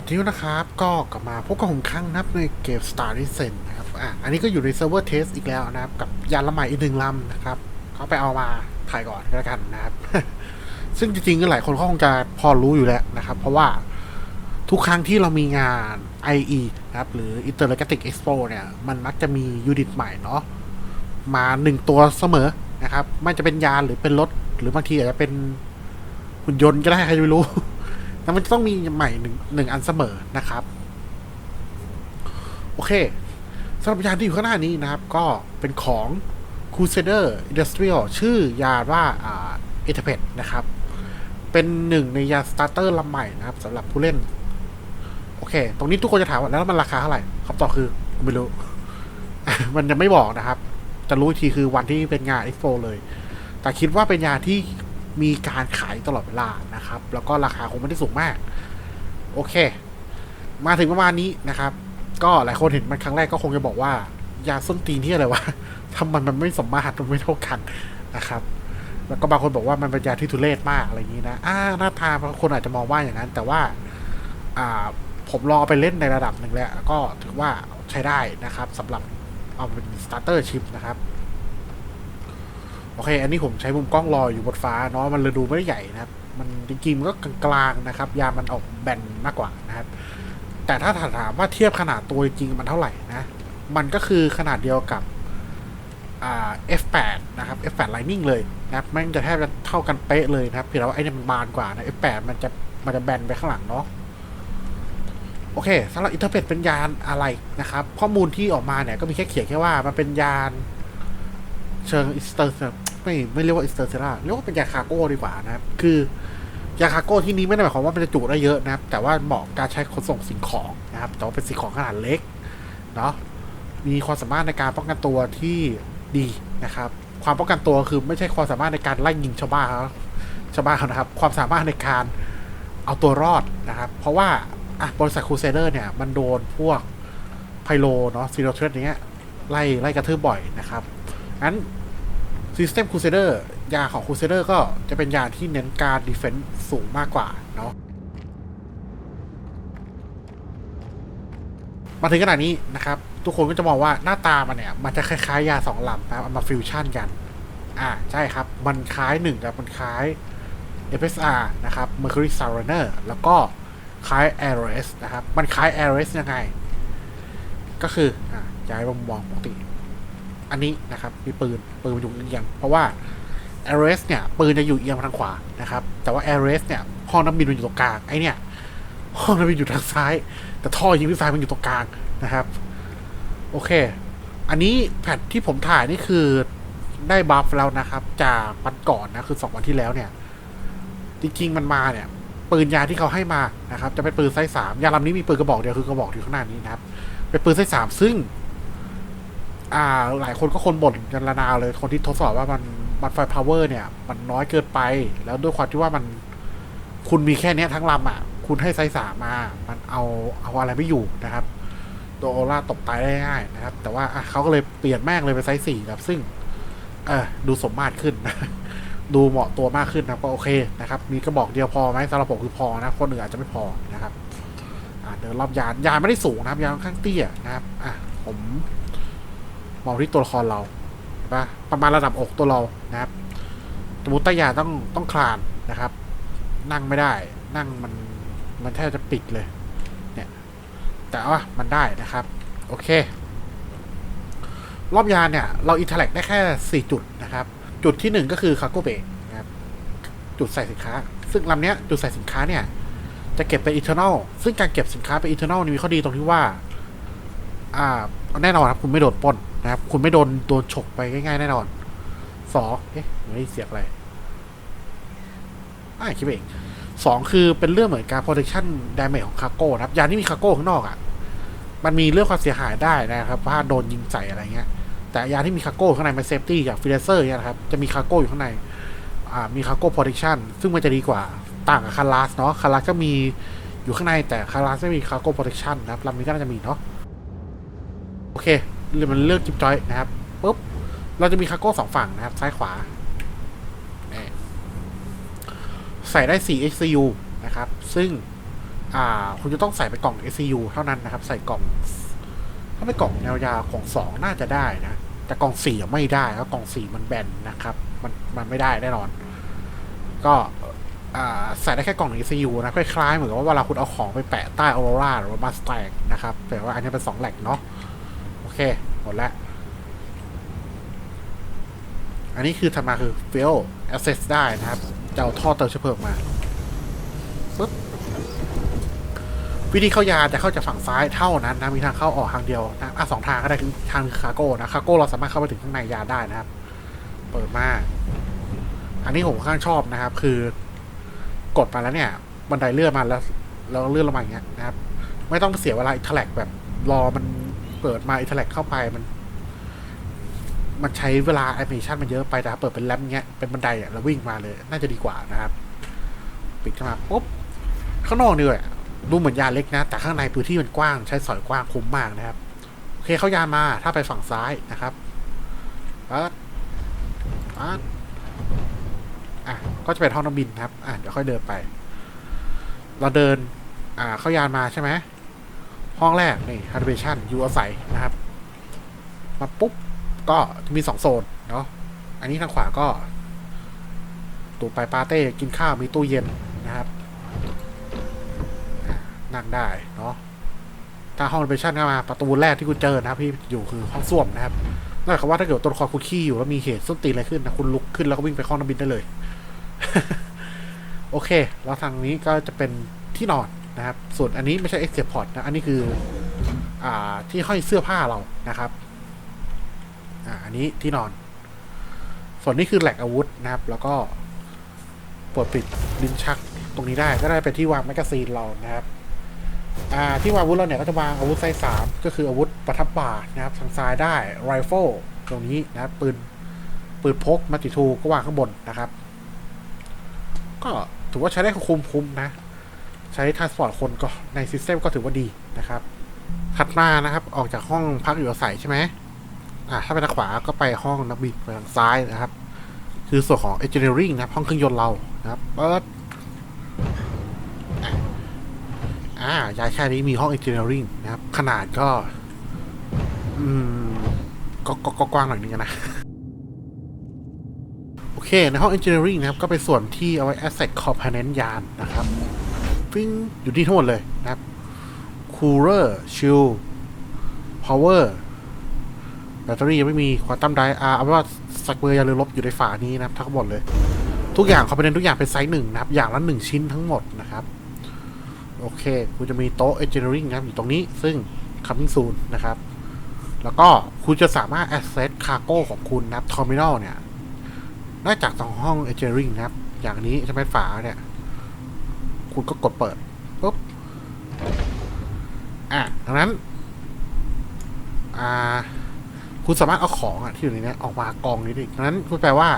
สวัสดีนะครับ ก็กลับมาพบกับผมครั้งนะครับในเกม Star d e s c e n นะครับอะอันนี้ก็อยู่ในเซิร์ฟเวอร์เทสอีกแล้วนะครับ กับยานลำใหม่อีกหนึ่งลำนะครับ เขาไปเอามาถ่ายก่อนก็แล้วกันนะครับ ซึ่งจริงๆก็หลายคนเขาคงจะพอรู้อยู่แล้วนะครับ เพราะว่าทุกครั้งที่เรามีงาน IE นะครับ หรือ Intergalactic Expo เนี่ย มันมักจะมียูนิตใหม่เนาะมาหนึ่งตัวเสมอนะครับ ไม่จะเป็นยานหรือเป็นรถ หรือบางทีอาจจะเป็นหุ่นยนต์ก็ได้ใครจะไม่รู้ แต่มันจะต้องมีใหม่หนึ่งหนึ่งอันเสมอนะครับ โอเคสำหรับยานที่อยู่ข้างหน้านี้นะครับ ก็เป็นของ Crusader Industrial ชื่อยานว่าอ่าเอทเพนะครับ เป็นหนึ่งในยาสตาร์เตอร์ลำใหม่นะครับสำหรับผู้เล่น โอเค ตรงนี้ทุกคนจะถามว่าแล้วมันราคาเท่าไหร่คำตอบคือไม่รู้ มันยังไม่บอกนะครับ จะรู้ทีคือวันที่เป็นงาน Expo เลย แต่คิดว่าเป็นยาที่ มีการขายตลอดเวลานะครับ แล้วก็ราคาคงไม่ได้สูงมาก โอเค มาถึงประมาณนี้นะครับ ก็หลายคนเห็นมันครั้งแรกก็คงจะบอกว่ายาส้นตีนที่อะไรวะทำมันมันไม่สมมาตรมันไม่เท่ากันนะครับ แล้วก็บางคนบอกว่ามันเป็นยาที่ทุเรศมากอะไรอย่างนี้นะอ่าหน้าตาบางคนอาจจะมองว่าอย่างนั้น แต่ว่า อ่าผมรอไปเล่นในระดับหนึ่งแล้ว ก็ถือว่าใช้ได้นะครับสำหรับเอาเป็นสตาร์เตอร์ชิปนะครับ โอเค อันนี้ผมใช้มุมกล้องลอยอยู่บนฟ้าเนาะมันเลยดูไม่ได้ใหญ่นะครับ มันจริงๆมันก็กลางๆนะครับ ยามันออกแบนมากกว่านะครับ แต่ถ้าถามว่าเทียบขนาดตัวจริงมันเท่าไหร่นะ มันก็คือขนาดเดียวกับ F8 นะครับ F8 Lightning เลยนะครับแมันจะแทบจะเท่ากันเป๊ะเลยนะครับเพียงแต่ว่าไอ้นี่มันบานกว่านะ F8 มันจะมันจะแบนไปข้างหลังเนาะโอเคสำหรับอินเทอร์เฟซเป็นยานอะไรนะครับ ข้อมูลที่ออกมาเนี่ยก็มีแค่เขียนแค่ว่ามันเป็นยานเชิงอิสเตอร์ ไม่ไม่เรียกว่าอิสเตอร์เซราเรียกว่าเป็นยาคาโก้ดีกว่านะครับ คือยาคาโก้ที่นี้ไม่ได้หมายความว่ามันจะจุได้เยอะนะครับ แต่ว่าเหมาะการใช้ขนส่งสิ่งของนะครับแต่ว่าเป็นสิ่งของขนาดเล็กเนาะมีความสามารถในการป้องกันตัวที่ดีนะครับ ความป้องกันตัวคือไม่ใช่ความสามารถในการไล่ยิงชาวบ้านเขาชาวบ้านเขานะครับ ความสามารถในการเอาตัวรอดนะครับ เพราะว่าอะบริษัทคูเซเดอร์เนี่ยมันโดนพวกไพโลเนาะซีโรเทรดเนี้ยไล่ไล่กระทืบบ่อยนะครับงั้น System Crusader ยาของ Crusader ก็จะเป็นยาที่เน้นการ defense สูงมากกว่า เนาะมาถึงขนาดนี้นะครับ ทุกคนก็จะมองว่าหน้าตามันเนี่ย มันจะคล้ายๆ ยาสองลำนะครับเอามาฟิวชั่นกัน อ่า ใช่ครับ มันคล้ายหนึ่งกับมันคล้าย FSR นะครับ Mercury Surrender แล้วก็คล้าย ARS นะครับ มันคล้าย ARS ยังไง ก็คืออ่าย้ายมุมมองปกติ อันนี้นะครับ มีปืน ปืนมันอยู่เอียง เพราะว่า a r e s เนี่ย ปืนจะอยู่เอียงทางขวานะครับ แต่ว่า a r e s เนี่ย ห้องน้ำบินมันอยู่ตรงกลาง ไอเนี่ย ห้องน้ำบินอยู่ทางซ้าย แต่ท่อยิงด้วยซ้ายมันอยู่ตรงกลางนะครับ โอเค อันนี้แผ่นที่ผมถ่ายนี่คือได้บัฟแล้วนะครับ จากวันก่อนนะ คือสองวันที่แล้วเนี่ย จริงๆมันมาเนี่ย ปืนยาที่เขาให้มานะครับ จะเป็นปืนไซส์สามยาลำนี้มีปืนกระบอกเดียวคือกระบอกอยู่ข้างหน้านี้นะครับ เป็นปืนไซส์สามซึ่ง อ่าหลายคนก็คนบ่นกันระนาวเลยคนที่ทดสอบว่ามันมันไฟพาวเวอร์เนี่ย มันน้อยเกินไป แล้วด้วยความที่ว่ามัน คุณมีแค่เนี้ยทั้งลำอะ คุณให้ไซส์สามมา มันเอาเอาอะไรไม่อยู่นะครับ ตัวโอล่าตกตายได้ง่ายนะครับ แต่ว่าเขาก็เลยเปลี่ยนแม่งเลยเป็นไซส์สี่ครับ ซึ่ง เออดูสมมาตรขึ้น ดูเหมาะตัวมากขึ้นนะครับก็โอเคนะครับ มีกระบอกเดียวพอไหมสำหรับผมคือพอนะ คนอื่นอาจจะไม่พอนะครับเดินรอบยานยานไม่ได้สูงนะครับ ยานค่อนข้างเตี้ยนะครับอะผม มองที่ตัวละครเราปะประมาณระดับอก ตัวเรานะครับสมมติต้ยาต้องต้องคลานนะครับ นั่งไม่ได้ นั่งมันมันแทบจะปิดเลย เนี่ย แต่ว่ามันได้นะครับ โอเค รอบยานเนี่ย เราอินเทอร์แลกได้แค่สี่จุดนะครับ จุดที่หนึ่งก็คือคาร์โกเบนะครับ จุดใส่สินค้า ซึ่งลำเนี้ยจุดใส่สินค้าเนี่ย จะเก็บเป็นอินเทอร์นลซึ่งการเก็บสินค้าเป็นอินเทอร์นลนี่มีข้อดีตรงที่ว่า อ่า แน่นอนครับคุณไม่โดนปล้น นะครับ คุณไม่โดนโดนฉกไปง่ายๆแน่นอนสองเอ๊ะไม่เสียงอะไรอ่าคิดเองสองคือเป็นเรื่องเหมือนการ protection damage ของคาร์โก้นะครับ ยานที่มีคาร์โก้ข้างนอกอะ่ะ มันมีเรื่องความเสียหายได้นะครับว่าโดนยิงใส่อะไรเงี้ย แต่ยานที่มีคาร์โก้ข้างในมันเซฟตี้อย่างฟิเลเซอร์เนี่ยนะครับ จะมีคาร์โก้อยู่ข้างใน อ่า มีคาร์โก้ protection ซึ่งมันจะดีกว่า ต่างกับคาราสเนาะ คาราสก็มีอยู่ข้างในแต่คาราสไม่มีคาร์โก้ protection นะครับลำนี้ก็น่าจะมีเนาะ โอเค เรื่องมันเลือกจิบจอยนะครับปุ๊บเราจะมีคาร์โก้สองฝั่งนะครับ ซ้ายขวานี่ใส่ได้4 HCU นะครับ ซึ่งอ่าคุณจะต้องใส่ไปกล่อง SCU เท่านั้นนะครับ ใส่กล่อง ถ้าเป็นกล่องแนวยาวกล่องสองน่าจะได้นะ แต่กล่องสี่ไม่ได้เพราะกล่องสี่มันแบนนะครับ มันมันไม่ได้แน่นอน ก็ใส่ได้แค่กล่อง ECU นะคล้ายๆเหมือนกับว่าเวลาคุณเอาของไปแปะใต้ Aurora หรือว่า Mustang นะครับแต่ว่าอันนี้เป็นสองแหลกเนาะ เค หมดแล้วอันนี้คือทำมาคือ fail access ได้นะครับ จะเอาท่อเติมเชื้อเพลิงมาปึ๊บวิธีเข้ายาจะเข้าจากฝั่งซ้ายเท่านั้นนะ มีทางเข้าออกทางเดียวนะอะสองทางก็ได้คือทางคาโก้นะคาโก้เราสามารถเข้าไปถึงข้างในยาได้นะครับ เปิดมา อันนี้ผมค่อนข้างชอบนะครับ คือกดมาแล้วเนี่ย บันไดเลื่อนมาแล้วแล้วเลื่อนลงมาอย่างเงี้ยนะครับ ไม่ต้องเสียเวลาอิทแลกแบบรอมัน เปิดมาอิทแลกเข้าไปมัน มันใช้เวลาแอนิเมชันมันเยอะไปแต่ถ้าเปิดเป็นแรมเงี้ยเป็นบันไดอะแล้ววิ่งมาเลย น่าจะดีกว่านะครับ ปิดเข้ามาปุ๊บข้างนอกนี่เลยดูเหมือนยานเล็กนะ แต่ข้างในพื้นที่มันกว้างใช้สอยกว้างคุ้มมากนะครับ โอเคเข้ายานมาถ้าไปฝั่งซ้ายนะครับปั๊บปั๊บอะก็จะเป็นห้องน้ำบินครับ อะเดี๋ยวค่อยเดินไป เราเดิน อ่าเข้ายานมาใช่ไหม ห้องแรกนี่ฮาร์ดเวชั่นอยู่อาศัยนะครับ มาปุ๊บ ก็จะมีสองโซนเนาะอันนี้ทางขวาก็ตู้ไปปาเต้กินข้าวมีตู้เย็นนะครับ นั่งได้เนาะถ้าห้องเรเชั่นเข้ามาประตูแรกที่คุณเจอนะครับที่อยู่คือห้องส้วมนะครับนั่นหมายความว่าถ้าเกิดตัวละครคุณขี้อยู่แล้วมีเหตุส้นตีนอะไรขึ้นนะคุณลุกขึ้นแล้วก็วิ่งไปห้องน้ำบินได้เลย โอเค แล้วทางนี้ก็จะเป็นที่นอน นะครับ ส่วนอันนี้ไม่ใช่ escape pod นะ อันนี้คืออ่าที่ห้อยเสื้อผ้าเรานะครับอ่าอันนี้ที่นอน ส่วนนี้คือแหลกอาวุธนะครับ แล้วก็ปลดปิดลิ้นชักตรงนี้ได้ก็ได้เป็นที่วางแมกกาซีนเรานะครับอ่าที่วางอาวุธเราเนี่ยก็จะวางอาวุธไซส์สามก็คืออาวุธประทับบ่านะครับทางซ้ายได้ไรเฟิลตรงนี้นะครับปืนปืนพกมัติทูก็วางข้างบนนะครับ ก็ถือว่าใช้ได้คุ้มคุ้มนะ ใช้ทรานสปอร์ตคนก็ในซิสเต็มก็ถือว่าดีนะครับ ถัดมานะครับออกจากห้องพักอยู่อาศัยใช่ไหมอ่าถ้าไปทางขวาก็ไปห้องนักบินไปทางซ้ายนะครับ คือส่วนของ engineering นะครับ ห้องเครื่องยนต์เรานะครับเปิดอะอ่ายายแค่นี้มีห้อง engineering นะครับ ขนาดก็ อืมก็ก็ก็กว้างหน่อยนึงนะโอเค ในห้อง engineering นะครับ ก็เป็นส่วนที่เอาไว้ asset component ยานนะครับ ฟิ้งอยู่ที่ทั้งหมดเลยนะครับ cooler chill power แบตเตอรี่ยังไม่มีควอตัมไดอาร์เอาเป็นว่าสักเบอร์ยาเรือลบอยู่ในฝานี้นะครับทั้งหมดเลย ทุกอย่างคอมโพเนนต์ทุกอย่างเป็นไซส์หนึ่งนะครับ อย่างละหนึ่งชิ้นทั้งหมดนะครับ โอเคคุณจะมีโต๊ะ engineering นะครับอยู่ตรงนี้ซึ่ง coming soon นะครับ แล้วก็คุณจะสามารถ access cargo ของคุณนะครับ terminal เนี่ยนอกจากตรงห้อง engineering นะครับ อย่างนี้จะเป็นฝาเนี่ย คุณก็กดเปิดปุ๊บอะดังนั้น อ่า คุณสามารถเอาของอะที่อยู่ในนี้ออกมากองนี้ดิดังนั้นคุณแปลว่า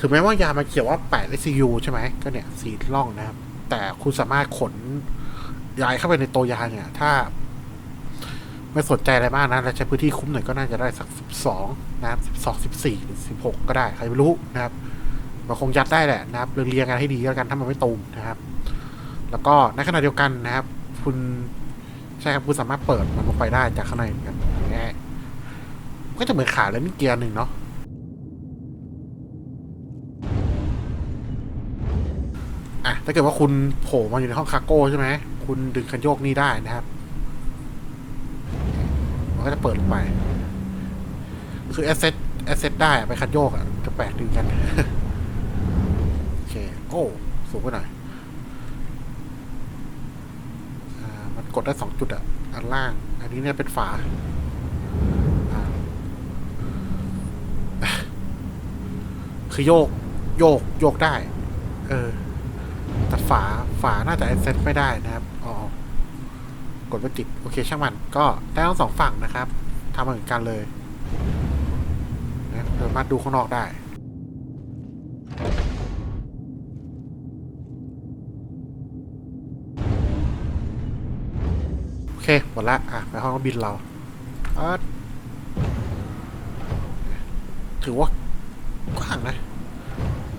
ถึงแม้ว่ายามาเขียนว่า8 SCU ใช่ไหมก็เนี่ยสีล่องนะครับ แต่คุณสามารถขนย้ายเข้าไปในตัวยาเนี่ย ถ้า ไม่สนใจอะไรมากนะและใช้พื้นที่คุ้มหน่อยก็น่าจะได้สัก12นะครับ12 14หรือ16ก็ได้ ใครไม่รู้นะครับมันคงยัดได้แหละนะครับเรียงเรียงกันให้ดีแล้วกันถ้ามันไม่ตูมนะครับ แล้วก็ในขณะเดียวกันนะครับ คุณใช่ครับคุณสามารถเปิดมันลงไปได้จากข้างในเหมือนกันง่ก็จะเหมือนขาแล้วมีเกียร์หนึ่งเนาะอะถ้าเกิดว่าคุณโผล่มาอยู่ในห้องคาร์โก้ใช่ไหมคุณดึงคันโยกนี่ได้นะครับ มันก็จะเปิดลงไป คือแอสเซทแอสเซทได้ไปคันโยกอะจะแปลกดีกัน โอเค โอ้ สูงไปหน่อย อ่า มันกดได้สองจุดอะอันล่าง อันนี้เนี่ยเป็นฝาคือโยก โยก โยกได้ เออแต่ฝา ฝาน่าจะแอสเซทไม่ได้นะครับ อ๋อ กดไม่ติด โอเค ช่างมัน ก็ได้ทั้งสองฝั่งนะครับ ทำเหมือนกันเลยนะสามารถดูข้างนอกได้ หมดละ อะไปห้องบินเราถือว่ากว้างนะ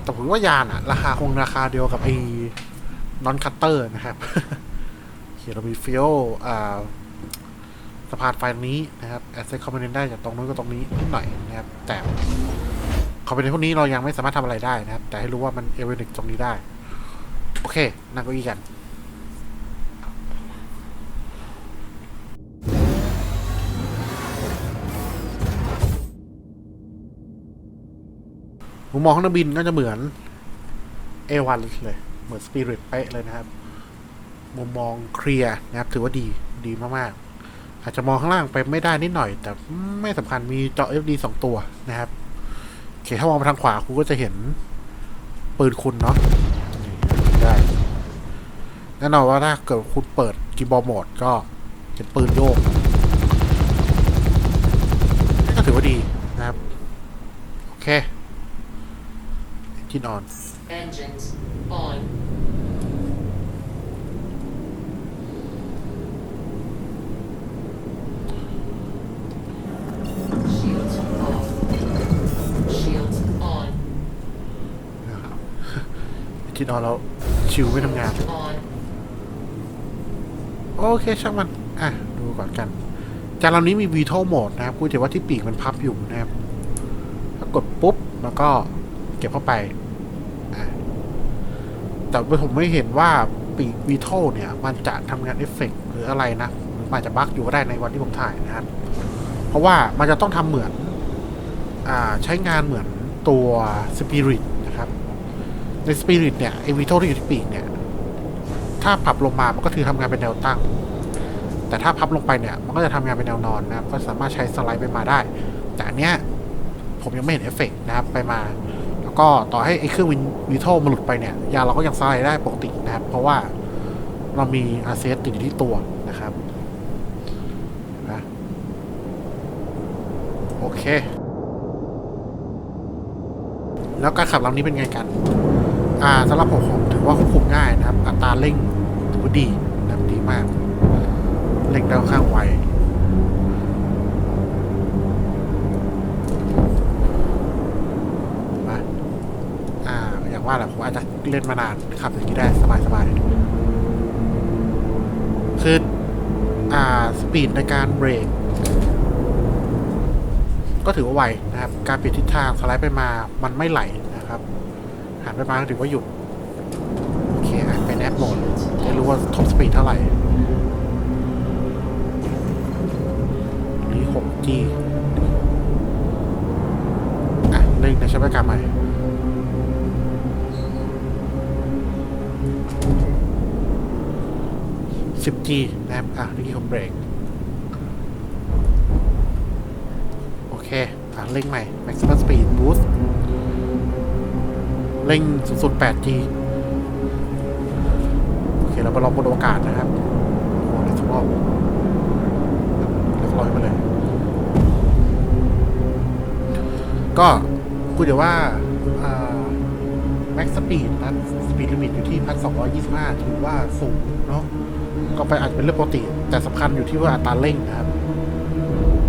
แต่ผมว่ายานอะราคาคงราคาเดียวกับไอ้นอนคัตเตอร์นะครับเขียนเรามีฟิลอ่าสะพานไฟตรงนี้นะครับแอสเซทคอมเมนต์ได้จากตรงนู้นก็ตรงนี้นิดหน่อยนะครับ แต่คอมเมนต์พวกนี้เรายังไม่สามารถทำอะไรได้นะครับ แต่ให้รู้ว่ามันเอเวนิกตรงนี้ได้ โอเค นั่งก้าอี้กัน มุมมองของนักบินก็จะเหมือน A1 เลย เหมือน Spirit เป๊ะเลยนะครับ มุมมองเคลียร์นะครับ ถือว่าดีดีมากๆ อาจจะมองข้างล่างไปไม่ได้นิดหน่อย แต่ไม่สำคัญมีเจอ FD สองตัวนะครับโอเคถ้ามองไปทางขวาคุณก็จะเห็นปืนคุณเนาะได้แน่นอนว่าถ้าเกิดคุณเปิดกีบอร์โหมดก็เห็นปืนโยกก็ถือว่าดีนะครับ โอเค จินออน Engines on. Shields off. Shields on. นะครับจินออนแล้วชิวไม่ทำงาน On. โอเคช่างมัน อะ ดูก่อนกัน จานลำนี้มี Veto Mode นะครับกูจะว่าที่ปีกมันพับอยู่นะครับ ถ้ากดปุ๊บ แล้วก็เก็บเข้าไปอะ แต่ผมไม่เห็นว่าปีก Veto เนี่ย มันจะทำงานเอฟเฟกต์หรืออะไรนะหรือมันอาจจะบั๊กอยู่ก็ได้ในวันที่ผมถ่ายนะครับ เพราะว่ามันจะต้องทำเหมือนอ่าใช้งานเหมือนตัว Spirit นะครับ ใน Spirit เนี่ยไอ Veto ที่อยู่ที่ปีกเนี่ย ถ้าปรับลงมามันก็คือทำงานเป็นแนวตั้ง แต่ถ้าพับลงไปเนี่ย มันก็จะทำงานเป็นแนวนอนนะครับ ก็สามารถใช้สไลด์ไปมาได้ แต่อันเนี้ยผมยังไม่เห็นเอฟเฟกต์นะครับไปมา แล้วก็ต่อให้ไอ้เครื่องวินวิโทมันหลุดไปเนี่ย ยาเราก็ยังสไลด์ได้ปกตินะครับ เพราะว่าเรามีอาเซสติดอยู่ที่ตัวนะครับนะโอเค แล้วการขับลำนี้เป็นไงกัน อ่าสำหรับผมผมถือว่าควบคุมง่ายนะครับ อัตราเร่งถือว่าดีนะครับดีมาก เร่งได้ค่อนข้างไวมาอ่า อย่าง ว่าแหละผมอาจจะเล่นมานานขับอย่างนี้ได้สบายสบายคืออ่าสปีดในการเบรกก็ถือว่าไวนะครับ การเปลี่ยนทิศทางสไลด์ไปมามันไม่ไหลนะครับหันไปมาถือว่าหยุด โอเคอะเป็นแอปโหมดจะรู้ว่าท็อปสปีดเท่าไหร่นี่ 6G อะเร่งในใช้บริการใหม่ 10G นะครับ อะนี่คือเบรก โอเค อะเร่งใหม่ maximum speed boost เร่งสูงสุด 8G โอเค เราไปลองบนอวกาศนะครับโอ้โหในสมองเรียบร้อยมาเลย ก็พูดเดี๋ยวว่าแม็กสปีดนะสปีดลิมิตอยู่ที่พันสองยี่สิบห้าถือว่าสูงเนาะก็ไปอาจจะเป็นเรื่องปกติ แต่สำคัญอยู่ที่ว่าอัตราเร่งนะครับ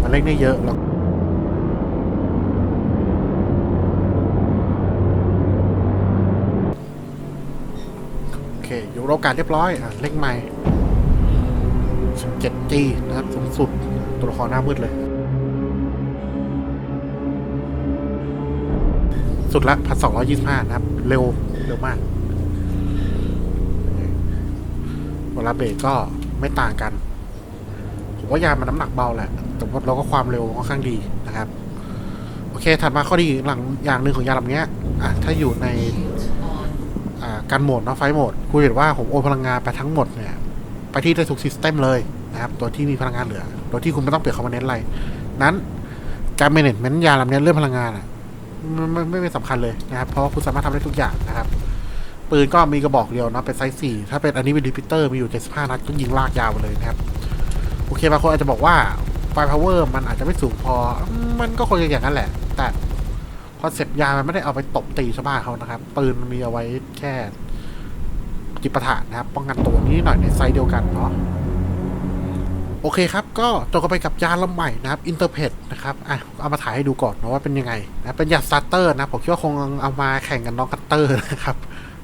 มันเร่งได้เยอะแล้วโอเคอยู่โอกาสเรียบร้อยอะเร่งใหม่ 17G นะครับ สูงสุดตัวละครหน้ามืดเลย สุดละพันสองร้อยี่สิบห้านะครับ เร็ว เร็วมาก เวลาเบรกก็ไม่ต่างกัน ผมว่ายานมันน้ำหนักเบาแหละ แต่ว่าเราก็ความเร็วค่อนข้างดีนะครับ โอเค ถัดมาข้อดีหลังอย่างหนึ่งของยานลำเนี้ยอะถ้าอยู่ในการโหมดเนาะไฟโหมดคุณเห็นว่าผมโอนพลังงานไปทั้งหมดเนี่ย ไปที่ได้ทุกซิสเต็มเลยนะครับ ตัวที่มีพลังงานเหลือ โดยที่คุณไม่ต้องเปลี่ยนคอมโพเนนต์อะไร นั้นการเมเนจเมนต์ยาลำเนี้ยเรื่องพลังงานอะ ไม่ไม่เป็นสำคัญเลยนะครับ เพราะคุณสามารถทำได้ทุกอย่างนะครับ ปืนก็มีกระบอกเดียวเนาะเป็นไซส์สี่ถ้าเป็นอันนี้เป็นรีพิเตอร์มีอยู่ 75 นัดก็ยิงลากยาวไปเลยนะครับ โอเคบางคนอาจจะบอกว่าไฟพาวเวอร์มันอาจจะไม่สูงพอมมันก็คงจะอย่างนั้นแหละ แต่คอนเซปต์ยามันไม่ได้เอาไปตบตีชาวบ้านเขานะครับ ปืนมันมีเอาไว้แค่จิปาถะนะครับ ป้องกันตัวนี้หน่อยในไซส์เดียวกันเนาะ โอเคครับ ก็จบกันไปกับยาลำใหม่นะครับอินเตอร์เพดนะครับอะเอามาถ่ายให้ดูก่อนนะว่าเป็นยังไงนะเป็นยาสตาร์เตอร์นะผมคิดว่าคงเอามาแข่งกันน้องคัตเตอร์นะครับ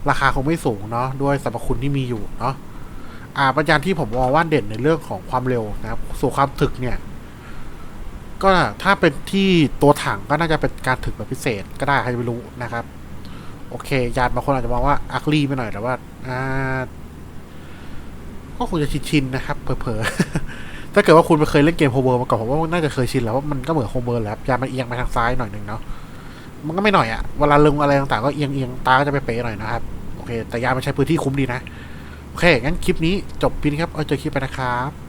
ราคาคงไม่สูงเนาะด้วยสรรพคุณที่มีอยู่เนาะอ่าปัญญานที่ผมมองว่าเด่นในเรื่องของความเร็วนะครับส่วนความถึกเนี่ย ก็ถ้าเป็นที่ตัวถังก็น่าจะเป็นการถึกแบบพิเศษก็ได้ใครจะไม่รู้นะครับ โอเค ยานบางคนอาจจะมองว่าอักลีไปหน่อยแต่ว่าอ่าก็คงจะชินๆนะครับเผลอๆ ถ้าเกิดว่าคุณเคยเล่นเกมโฮเวอร์มาก่อนผมว่าน่าจะเคยชินแล้วว่ามันก็เหมือนโฮเวอร์แหล้วยามันเอียงไปทางซ้ายหน่อยหนึ่งเนาะมันก็ไม่หน่อยอะเวลาลงอะไรต่างๆก็เอียงเอียงๆตาก็จะไปเป๊ะหน่อยนะครับโอเค แต่ยามันใช้พื้นที่คุ้มดีนะโอเคงั้นคลิปนี้จบปีนี้ครับเอาเจอคลิปไปนะครับ